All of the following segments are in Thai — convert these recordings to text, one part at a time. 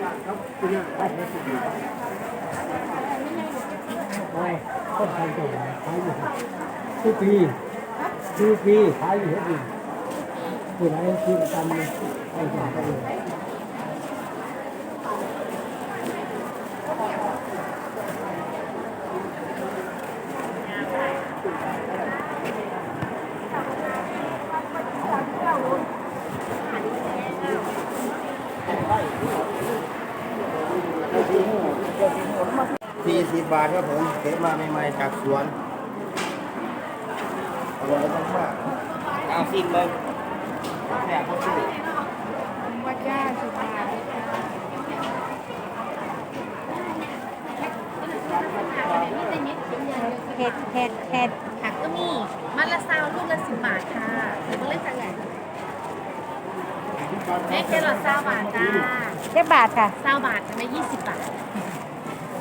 ได้เฮ็ดดีโอ้ยคนไทยจงขายอยู่ทุกปีทุกปีขายอยู่เฮ็ดดีผู้ใดกินกันให้จ่าไป สี่สิบบาทครับผมเก็บมาใหม่ๆจากสวนอร่อยมากๆเอาซิมเลยแซ่บทุกที่ว่าจ้าสุภาพเห็ดเห็ดเห็ดผักก็มีมันละซาวลูกละสิบบาทค่ะหรือว่าเล็กกันใหญ่ แม่แครอทซาวบาทจ้าเจ็ดบาทค่ะซาวบาทใช่ไหมยี่สิบบาท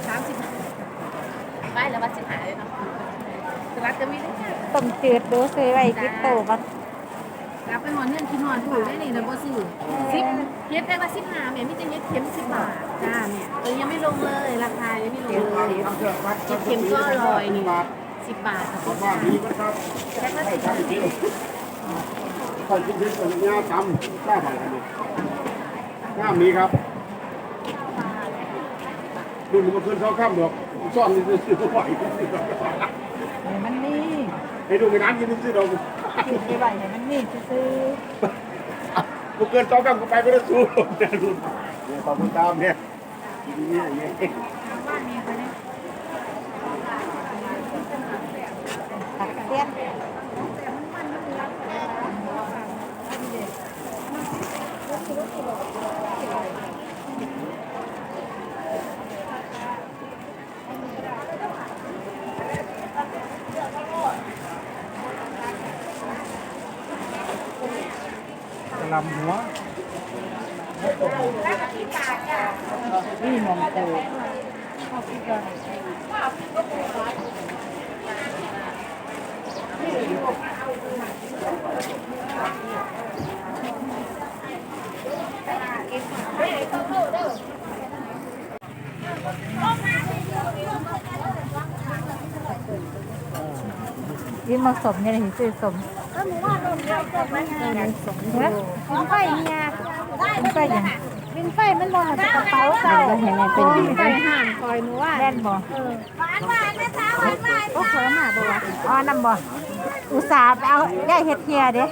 สามสิบบาทไม่แล้วว่าสิบหายเลยเนาะสลัดก็มีด้วยจ้าต้มจืดดูซื้อไว้กินโตกันรับไปหอนเงินกินหอนถูกได้นี่นะบ่ซื้อสิบเฮ็ดได้ละสิบห้าแม่มิจะเฮ็ดเข็มสิบบาทจ้าเนี่ยเออยังไม่ลงเลยราคายังไม่ลงเลยเฮ็ดเข็มก็อร่อยนี่สิบบาทค่ะพ่อจ้าแค่ละสิบบาท คอยกินที่สุดงาตำกล้าไปกันดิกล้ามีครับดูมันขึ้นเท่าข้ามดอกซ่อนนี่ซื้อไหวมันนี่ให้ดูในร้านกินซื้อดอกกินไปไหวมันนี่ซื้อกูเกินเท่าข้ามกูไปไม่ได้สู้เนี่ยรุ่นเนี่ยขอบคุณตามเนี่ยเนี่ยเงี้ยตักเสี้ย ลำหัวนี่มองโตยินมาสมเนี่ยเห็นซื้อสม เนื้อวินไฟเนี่ยวินไฟยังวินไฟมันมองจากกระเป๋าเก่าเห็นไหมเป็นวินไฟห่างคอยหนูว่าแน่นบ่โอ้เพิ่มมาบ่วะอ๋อน้ำบ่อุตส่าห์เอาย่าเฮ็ดเฮียเด้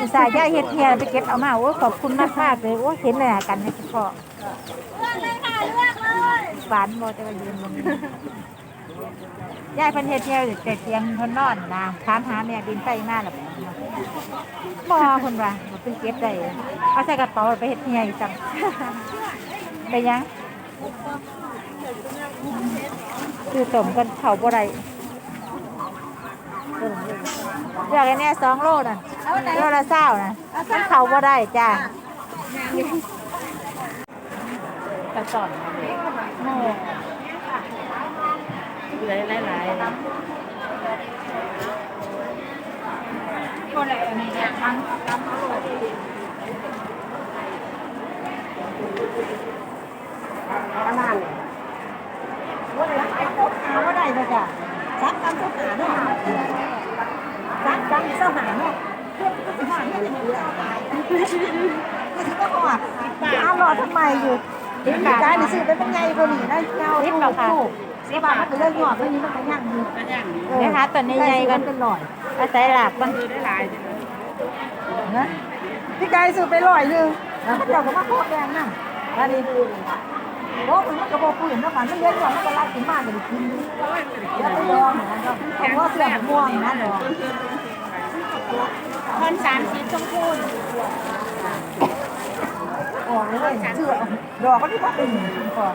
อุตส่าห์ย่าเฮ็ดเฮียไปเก็บเอามาโอ้ขอบคุณมากมากๆเลยโอ้เห็นเลยอะกันให้เฉพาะหวานบ่จะมายืนบนนี้ ยายเพิ่นเฮ็ดเที่ยวแต่เตียงเพิ่นนอนนะถามหาแม่บินไปมาแล้วบ่เพิ่นว่าบ่เพิ่นเก็บได้เอาใส่กระเป๋าไปเฮ็ดเที่ยวอีกจังไปยังคือต้มกันเข้าบ่ได้อยากให้แน่2โลน่ะโลละ20น่ะมันเข้าบ่ได้จ้าตะตอนโม่ ลายหลายคนอะไรนนี้เนี่ยทั้งทั้งโลประมาณนี้ว่าอะไรไอ้พวกหาว่าได้ป่ะจ้ะซักกันพวกหาเนาะซักกันเสื้อหาเนาะเพื่อนก็หาเนี่ยก็สิก็หอดอารอทำไมอยู่ ดิ้นได้หรือซื้อไปเป็นไงคนนี้ได้เจ้าลูกลูกสิบาทไปเลยหอดวันนี้มันก็ย่างอยู่นะคะตอนนี้ใหญ่กันเป็นหน่อยอาศัยหลักมันคือได้หลายนะพี่กายซื้อไปร้อยหนึงแล้วเขาเจ้าก็มาโคตรแดงนั่นแล้วนี่โอ้มันก็บอกคุยเนาะมันมันเลี้ยงก่อนมันก็ไล่กินมากเลยกินแล้วไปลองนะก็เพราะว่าเสื้อมันม่วงนะดอกคนสามสีชมพู่อนเลยเชื่อดอกก็ที่ว่าเป็นก่อน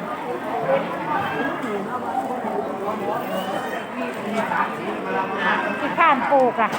ที่ข้ามปลูกอะ